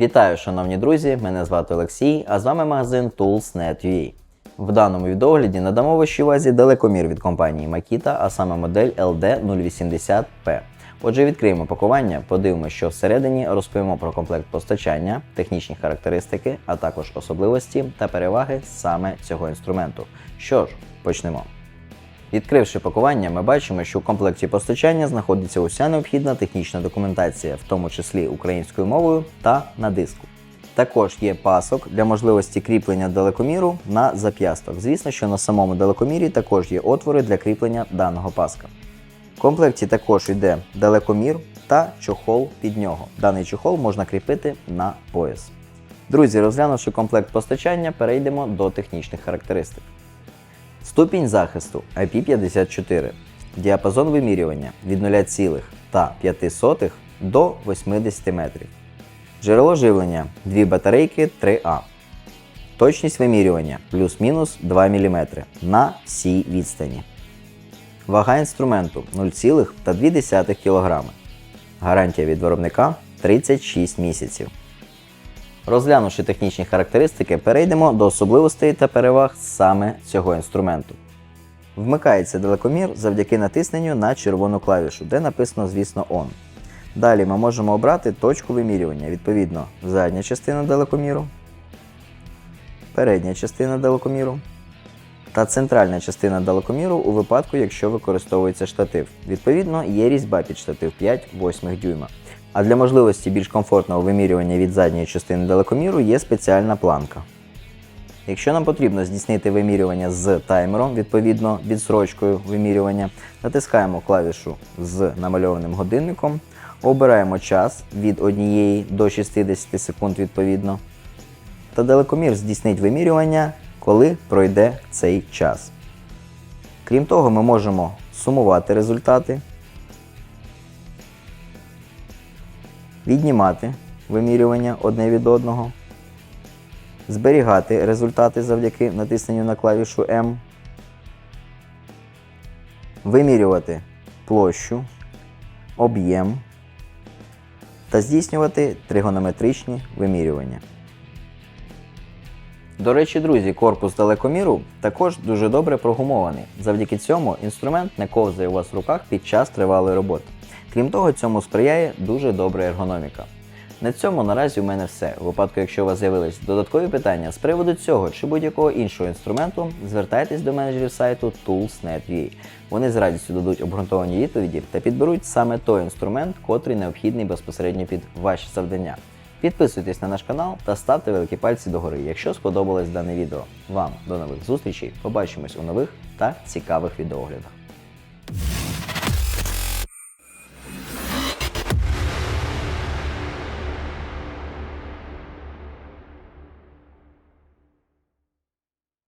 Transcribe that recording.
Вітаю, шановні друзі! Мене звати Олексій, а з вами магазин Tools.net.ua. В даному відогляді надамо вашій увазі далекомір від компанії Makita, а саме модель LD080P. Отже, відкриємо пакування, подивимося, що всередині розповімо про комплект постачання, технічні характеристики, а також особливості та переваги саме цього інструменту. Що ж, почнемо. Відкривши пакування, ми бачимо, що в комплекті постачання знаходиться уся необхідна технічна документація, в тому числі українською мовою та на диску. Також є пасок для можливості кріплення далекоміру на зап'ясток. Звісно, що на самому далекомірі також є отвори для кріплення даного паска. В комплекті також йде далекомір та чохол під нього. Даний чохол можна кріпити на пояс. Друзі, розглянувши комплект постачання, перейдемо до технічних характеристик. Ступінь захисту IP54. Діапазон вимірювання від 0,5 до 80 метрів. Джерело живлення 2 батарейки 3А. Точність вимірювання плюс-мінус 2 мм на всій відстані. Вага інструменту 0,2 кг. Гарантія від виробника 36 місяців. Розглянувши технічні характеристики, перейдемо до особливостей та переваг саме цього інструменту. Вмикається далекомір завдяки натисненню на червону клавішу, де написано, звісно, ON. Далі ми можемо обрати точку вимірювання, відповідно, задня частина далекоміру, передня частина далекоміру та центральна частина далекоміру у випадку, якщо використовується штатив. Відповідно, є різьба під штатив 5-8 дюйма. А для можливості більш комфортного вимірювання від задньої частини далекоміру є спеціальна планка. Якщо нам потрібно здійснити вимірювання з таймером, відповідно відсрочкою вимірювання, натискаємо клавішу з намальованим годинником, обираємо час від 1 до 60 секунд відповідно. Та далекомір здійснить вимірювання, коли пройде цей час. Крім того, ми можемо сумувати результати, віднімати вимірювання одне від одного, зберігати результати завдяки натисненню на клавішу M, вимірювати площу, об'єм та здійснювати тригонометричні вимірювання. До речі, друзі, корпус далекоміру також дуже добре прогумований. Завдяки цьому інструмент не ковзає у вас в руках під час тривалої роботи. Крім того, цьому сприяє дуже добра ергономіка. На цьому наразі у мене все. У випадку, якщо у вас з'явились додаткові питання з приводу цього чи будь-якого іншого інструменту, звертайтесь до менеджерів сайту Tools.net.ua. Вони з радістю дадуть обґрунтовані відповіді та підберуть саме той інструмент, котрий необхідний безпосередньо під ваші завдання. Підписуйтесь на наш канал та ставте великі пальці догори, якщо сподобалось дане відео. Вам до нових зустрічей. Побачимось у нових та цікавих відеоглядах.